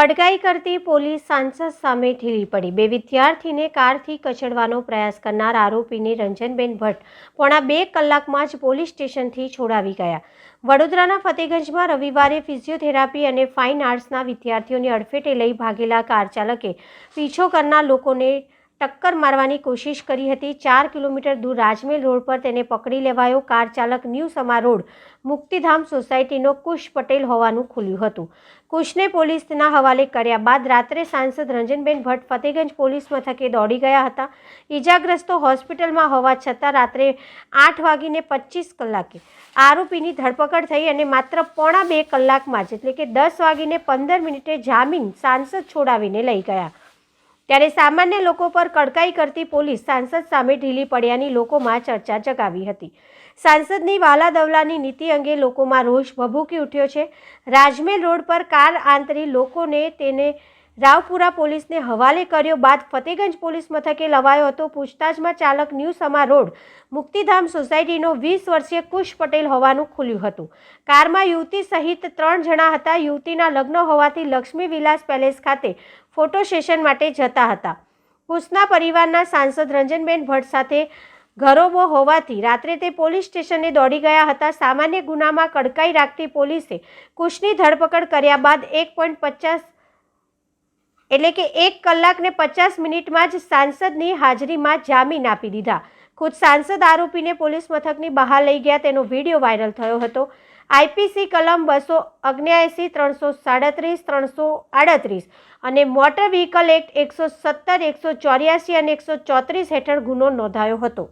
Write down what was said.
કડકાઈ કરતી પોલીસ સાંસદ સામે ઢીલી પડી. બે વિદ્યાર્થીને કારથી કચડવાનો પ્રયાસ કરનાર આરોપીને રંજનબેન ભટ્ટ પોણા બે કલાકમાં જ પોલીસ સ્ટેશનથી છોડાવી ગયા. વડોદરાના ફતેગંજમાં રવિવારે ફિઝિયોથેરાપી અને ફાઇન આર્ટ્સના વિદ્યાર્થીઓને અડફેટે લઈ ભાગેલા કાર ચાલકે પીછો કરનાર લોકોને ટક્કર મારવાની કોશિશ કરી હતી. ચાર કિલોમીટર દૂર રાજમેલ રોડ પર તેને પકડી લેવાયો કાર ચાલક ન્યૂ સમા રોડ, મુક્તિધામ સોસાયટીનો કુશ પટેલ હોવાનું ખુલ્યું હતું. કુશને પોલીસના હવાલે કર્યા બાદ રાત્રે સાંસદ રંજનબેન ભટ્ટ ફતેગંજ પોલીસ મથકે દોડી ગયા હતા. ઇજાગ્રસ્તો હોસ્પિટલમાં હોવા છતાં રાત્રે આઠ વાગીને પચીસ કલાકે આરોપીની ધરપકડ થઈ અને માત્ર પોણા બે કલાકમાં જ એટલે કે દસ વાગીને પંદર મિનિટે જામીન સાંસદ છોડાવીને લઈ ગયા. ત્યારે સામાન્ય લોકો પર કડકાઈ કરતી પોલીસ સાંસદ સામે ઢીલી પડ્યાની લોકોમાં ચર્ચા જગાવી હતી. સાંસદની વાલા દવલાની નીતિ અંગે લોકોમાં રોષ ભભૂકી ઉઠ્યો છે. રાજમેલ રોડ પર કાર આંતરી લોકોને તેને રાવપુરા પોલીસને હવાલે કર્યો બાદ ફતેગંજ પોલીસ મથકે લવાયો હતો પૂછતાછમાં ચાલક ન્યૂ સમા રોડ, મુક્તિધામ સોસાયટીનો વીસ વર્ષીય કુશ પટેલ હોવાનું ખુલ્યું હતું. કારમાં યુવતી સહિત ત્રણ જણા હતા. યુવતીના લગ્ન હોવાથી લક્ષ્મી વિલાસ પેલેસ ખાતે ફોટો સેશન માટે જતા હતા. કુશના પરિવારના સાંસદ રંજનબેન ભટ્ટ સાથે ઘરોબો હોવાથી રાત્રે તે પોલીસ સ્ટેશને દોડી ગયા હતા. સામાન્ય ગુનામાં કડકાઈ રાખતી પોલીસે કુશની ધરપકડ કર્યા બાદ એક પોઈન્ટ પચાસ એટલે કે એક કલાક ને પચાસ મિનિટમાં જ સાંસદની હાજરીમાં જામીન આપી દીધા. ખુદ સાંસદ આરોપીને પોલીસ મથકની બહાર લઈ ગયા, તેનો વીડિયો વાયરલ થયો હતો. આઈપીસી કલમ બસો અગ્યાએંસી ત્રણસો સાડત્રીસ, ત્રણસો આડત્રીસ અને મોટર વ્હીકલ એક્ટ એકસો સત્તર, એકસો ચોર્યાસી અને એકસો ચોત્રીસ હેઠળ ગુનો નોંધાયો હતો.